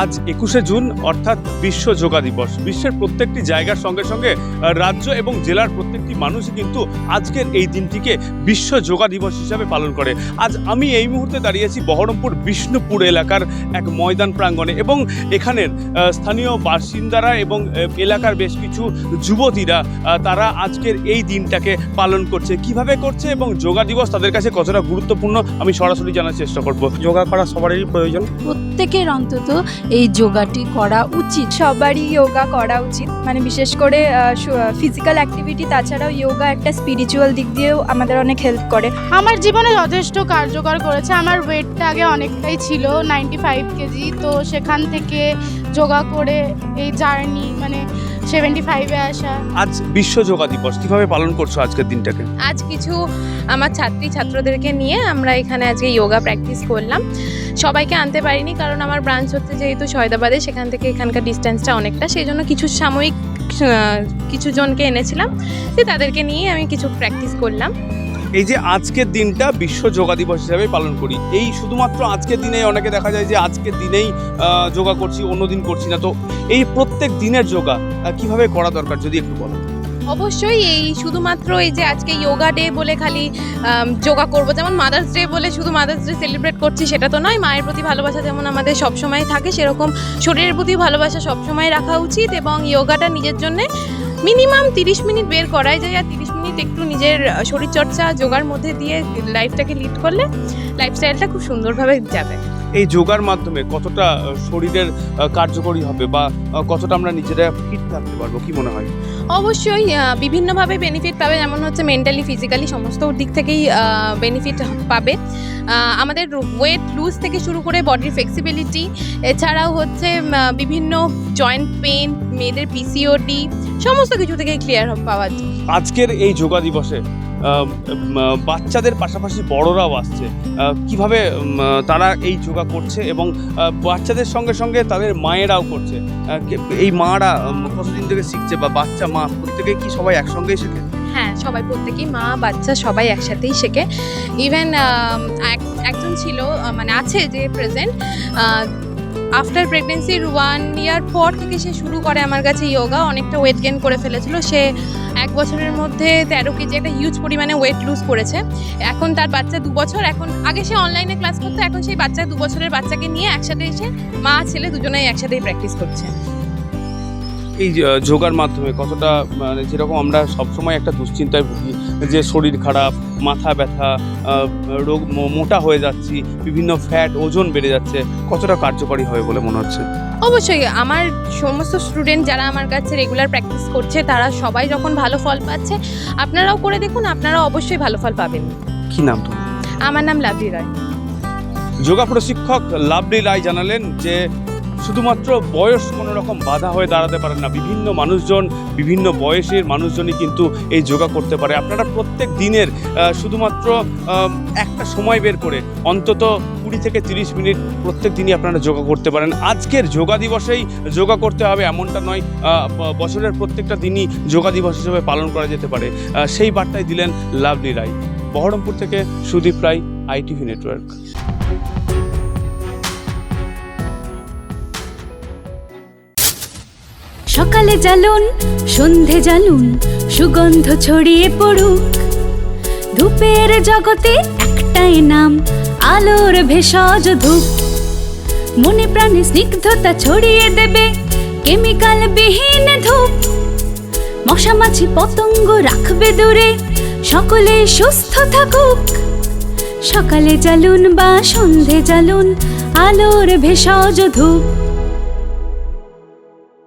আজ একুশে জুন অর্থাৎ বিশ্ব যোগা দিবস। বিশ্বের প্রত্যেকটি জায়গার সঙ্গে সঙ্গে রাজ্য এবং জেলার প্রত্যেকটি মানুষই কিন্তু আজকের এই দিনটিকে বিশ্ব যোগা দিবস হিসাবে পালন করে। আজ আমি এই মুহূর্তে দাঁড়িয়েছি বহরমপুর বিষ্ণুপুর এলাকার এক ময়দান প্রাঙ্গণে এবং এখানের স্থানীয় বাসিন্দারা এবং এলাকার বেশ কিছু যুবতীরা তারা আজকের এই দিনটাকে পালন করছে। কীভাবে করছে এবং যোগা দিবস তাদের কাছে কতটা গুরুত্বপূর্ণ আমি সরাসরি জানার চেষ্টা করব। যোগা করা সবারই প্রয়োজন। প্রত্যেকের অন্তত এই যোগাটি করা উচিত। সবারই যোগা করা উচিত। মানে বিশেষ করে ফিজিক্যাল অ্যাক্টিভিটি তাছাড়াও যোগা একটা স্পিরিচুয়াল দিক দিয়েও আমাদের অনেক হেল্প করে। আমার জীবনে যথেষ্ট কার্যকর করেছে। আমার ওয়েটটা আগে অনেকটাই ছিল নাইনটি ফাইভ কেজি। তো সেখান থেকে যোগা করে এই জার্নি মানে সেভেন্টি ফাইভে আসা। আজ বিশ্ব যোগা দিবস কীভাবে পালন করছ আজকের দিনটাকে? আজ কিছু আমার ছাত্রী ছাত্রদেরকে নিয়ে আমরা এখানে আজকে যোগা প্র্যাকটিস করলাম। সবাইকে আনতে পারিনি কারণ আমার ব্রাঞ্চ হচ্ছে যেহেতু সয়দাবাদে সেখান থেকে এখানকার ডিস্টেন্সটা অনেকটা। সেই জন্য কিছু সাময়িক কিছু জনকে এনেছিলাম যে তাদেরকে নিয়ে আমি কিছু প্র্যাকটিস করলাম। এই যে আজকের দিনটা বিশ্ব যোগা দিবস হিসাবে পালন করি। এই শুধুমাত্র আজকের দিনে অনেকে দেখা যায় যে আজকের দিনেই যোগা করছি অন্য দিন করছি না। তো এই প্রত্যেক দিনের যোগা কীভাবে করা দরকার যদি একটু বলো অবশ্যই এই শুধুমাত্র এই যে আজকে যোগা ডে বলে খালি যোগা করব, যেমন মাদার্স ডে বলে শুধু মাদার্স ডে সেলিব্রেট করছি, সেটা তো নয়। মায়ের প্রতি ভালোবাসা যেমন আমাদের সবসময় থাকে, সেরকম শরীরের প্রতি ভালোবাসা সবসময় রাখা উচিত এবং যোগাটা নিজের জন্য মিনিমাম তিরিশ মিনিট বের করাই যায় আর তিরিশ মিনিট একটু নিজের শরীরচর্চা যোগার মধ্যে দিয়ে লাইফটাকে লিড করলে লাইফস্টাইলটা খুব সুন্দরভাবে যাবে। এই যোগার মাধ্যমে কতটা শরীরের কার্যকরী হবে বা কতটা আমরা নিজেরা ফিট থাকতে পারব, কি মনে হয়? অবশ্যই বিভিন্নভাবে বেনিফিট পাবে, যেমন হচ্ছে মেন্টালি ফিজিক্যালি সমস্ত দিক থেকেই বেনিফিট পাবে। আমাদের ওয়েট লুজ থেকে শুরু করে বডির ফ্লেক্সিবিলিটি এছাড়াও হচ্ছে বিভিন্ন জয়েন্ট পেন মেয়েদের পিসিওডি সমস্ত কিছু থেকে ক্লিয়ার পাওয়া আজকের এই যোগা দিবসে বাচ্চাদের পাশাপাশি বড়রাও আসছে। কীভাবে তারা এই যোগা করছে এবং বাচ্চাদের সঙ্গে সঙ্গে তাদের মায়েরাও করছে। এই মারা কতদিন থেকে শিখছে বা বাচ্চা, মা প্রত্যেকে কি সবাই একসঙ্গেই শেখে? হ্যাঁ সবাই, প্রত্যেকেই মা, বাচ্চা সবাই একসাথেই শেখে। ইভেন একজন ছিল মানে আছে যে প্রেজেন্ট আফটার প্রেগনেন্সির ওয়ান ইয়ার পর থেকে সে শুরু করে আমার কাছে ইয়োগা অনেকটা ওয়েট গেন করে ফেলেছিল। সে এক বছরের মধ্যে তেরো কেজি একটা হিউজ পরিমাণে ওয়েট লুজ করেছে। এখন তার বাচ্চা দু বছর। এখন আগে সে অনলাইনে ক্লাস করতো। এখন সেই বাচ্চা দু বছরের বাচ্চাকে নিয়ে একসাথে এসে মা, ছেলে দুজনেই একসাথেই প্র্যাকটিস করছে। এই যোগার মাধ্যমে কতটা মানে যেরকম আমরা সবসময় একটা দুশ্চিন্তায় ভুগি যে শরীর খারাপ মাথা ব্যথা রোগ মোটা হয়ে যাচ্ছি বিভিন্ন ফ্যাট ওজন বেড়ে যাচ্ছে কতটা কার্যকরী হবে বলে মনে হচ্ছে? অবশ্যই আমার সমস্ত স্টুডেন্ট যারা আমার কাছে রেগুলার প্র্যাকটিস করছে তারা সবাই যখন ভালো ফল পাচ্ছে আপনারাও করে দেখুন আপনারা অবশ্যই ভালো ফল পাবেন। কি নাম তোমার? আমার নাম লাভলি রায়। যোগা প্রশিক্ষক লাভলি রায় জানালেন যে শুধুমাত্র বয়স কোনো রকম বাধা হয়ে দাঁড়াতে পারে না। বিভিন্ন মানুষজন, বিভিন্ন বয়সের মানুষজনই কিন্তু এই যোগা করতে পারে। আপনারা প্রত্যেক দিনের শুধুমাত্র একটা সময় বের করে অন্তত কুড়ি থেকে তিরিশ মিনিট প্রত্যেক দিনই আপনারা যোগা করতে পারেন। আজকের যোগা দিবসেই যোগা করতে হবে এমনটা নয় বছরের প্রত্যেকটা দিনই যোগা দিবস হিসেবে পালন করা যেতে পারে। সেই বার্তায় দিলেন লাভলি রায়। বহরমপুর থেকে সুদীপ রায়, আইটিভি নেটওয়ার্ক। সকালে জ্বালুন, সন্ধে জ্বালুন, সুগন্ধ ছড়িয়ে পড়ুক। ধূপের জগতে একটাই নাম, আলোর ভেষজ ধূপ। মনে প্রাণে স্নিগ্ধতা ছড়িয়ে দেবে, কেমিক্যাল বিহীন ধূপ। মশা মাছি পতঙ্গ রাখবে দূরে, সকলে সুস্থ থাকুক। সকালে জ্বালুন বা সন্ধে জ্বালুন, আলোর ভেষজ ধূপ।